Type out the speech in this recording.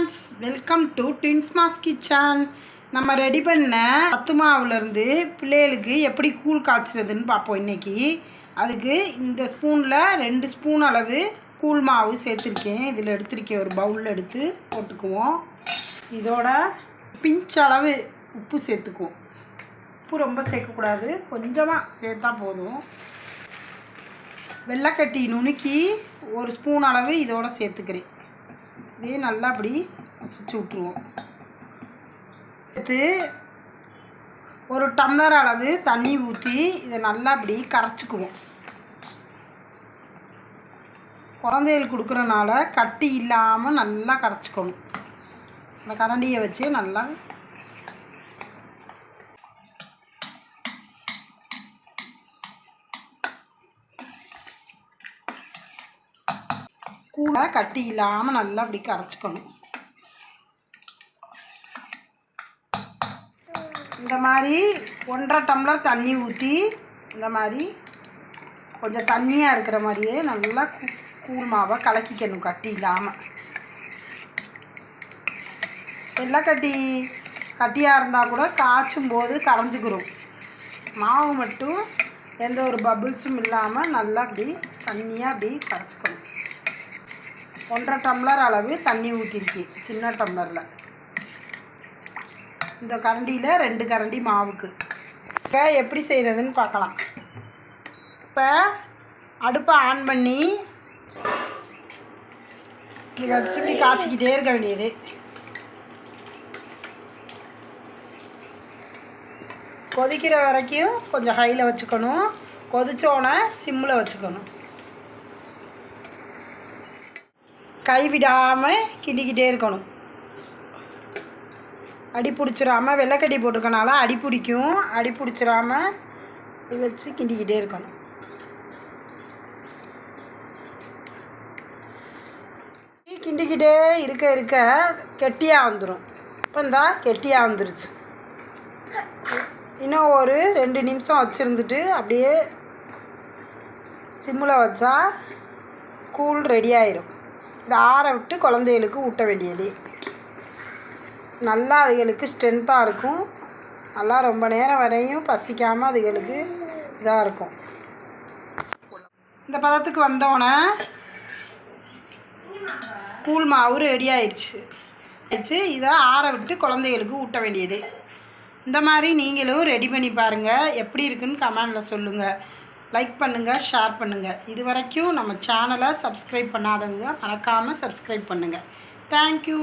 Friends welcome to டின்ஸ்மாஸ் kitchen நம்ம ready பண்ண சத்து மாவுலேருந்து பிள்ளைகளுக்கு எப்படி கூழ் காய்ச்சுறதுன்னு பார்ப்போம் இன்றைக்கி அதுக்கு இந்த ஸ்பூனில் ரெண்டு ஸ்பூன் அளவு கூழ் மாவு சேர்த்துருக்கேன். இதில் எடுத்திருக்கேன் ஒரு பவுலில் எடுத்து போட்டுக்குவோம். இதோட பிஞ்ச் அளவு உப்பு சேர்த்துக்குவோம். உப்பு ரொம்ப சேர்க்கக்கூடாது. கொஞ்சமாக சேர்த்தா போதும். வெள்ளைக்கட்டி நுணுக்கி ஒரு ஸ்பூன் அளவு இதோட சேர்த்துக்கிறேன். இதே நல்லா அப்படி சுற்றி விட்ருவோம் எடுத்து ஒரு டம்ளர் அளவு தண்ணி ஊற்றி இதை நல்லா அப்படி கரைச்சிக்குவோம். குழந்தைகள் கொடுக்குறனால கட்டி இல்லாமல் நல்லா கரைச்சிக்கணும். அந்த கரண்டியை வச்சு நல்லா கூட கட்டி இல்லாமல் நல்லா அப்படி கரைச்சிக்கணும். இந்த மாதிரி ஒன்றரை டம்ளர் தண்ணி ஊற்றி இந்த மாதிரி கொஞ்சம் தண்ணியாக இருக்கிற மாதிரியே நல்லா கூழ் மாவை கலக்கிக்கணும் கட்டி இல்லாமல் வெள்ளைக்கட்டி கட்டியாக இருந்தால் கூட காய்ச்சும் போது கரைஞ்சிக்கிறோம் மாவு மட்டும் எந்த ஒரு பபுள்ஸும் இல்லாமல் நல்லா அப்படி தண்ணியாக அப்படி கரைச்சிக்கணும். ஒன்றரை டம்ளர் அளவு தண்ணி ஊற்றிருக்கு சின்ன டம்ளரில். இந்த கரண்டியில் ரெண்டு கரண்டி மாவுக்கு. இப்போ எப்படி செய்கிறதுன்னு பார்க்கலாம். இப்போ அடுப்பை ஆன் பண்ணி இதை வச்சு இப்படி காய்ச்சிக்கிட்டே இருக்க வேண்டியது. கொதிக்கிற வரைக்கும் கொஞ்சம் ஹையில் வச்சுக்கணும். கொதிச்சோன்னே சிம்மில் வச்சுக்கணும். கைவிடாமல் கிண்டிக்கிட்டே இருக்கணும். அடி பிடிச்சிடாம வெள்ளைக்கட்டி போட்டிருக்கனால அடி பிடிக்கும். அடி பிடிச்சிடாம வச்சு கிண்டிக்கிட்டே இருக்கணும். கிண்டிக்கிட்டே இருக்க இருக்க கெட்டியாக வந்துடும் இப்போ இந்தா கெட்டியாக வந்துருச்சு. இன்னும் ஒரு ரெண்டு நிமிஷம் வச்சுருந்துட்டு அப்படியே சிம்மில் வச்சா கூழ் ரெடி ஆயிரும். இதை ஆற விட்டு குழந்தைகளுக்கு ஊட்ட வேண்டியது. நல்லா அதுகளுக்கு ஸ்ட்ரென்த்தாக இருக்கும். நல்லா ரொம்ப நேரம் வரையும் பசிக்காமல் அதுகளுக்கு இதாக இருக்கும். இந்த பதத்துக்கு வந்தோடனே கூழ் மாவு ரெடி ஆயிடுச்சு. ஆயிடுச்சு இதை ஆற விட்டு குழந்தைகளுக்கு ஊட்ட வேண்டியது. இந்த மாதிரி நீங்களும் ரெடி பண்ணி பாருங்கள் எப்படி இருக்குன்னு கமெண்டில் சொல்லுங்கள் லைக் பண்ணுங்கள் ஷேர் பண்ணுங்கள் இது வரைக்கும் நம்ம சேனலை சப்ஸ்கிரைப் பண்ணாதவங்க மறக்காமல் சப்ஸ்கிரைப் பண்ணுங்கள் தேங்க்யூ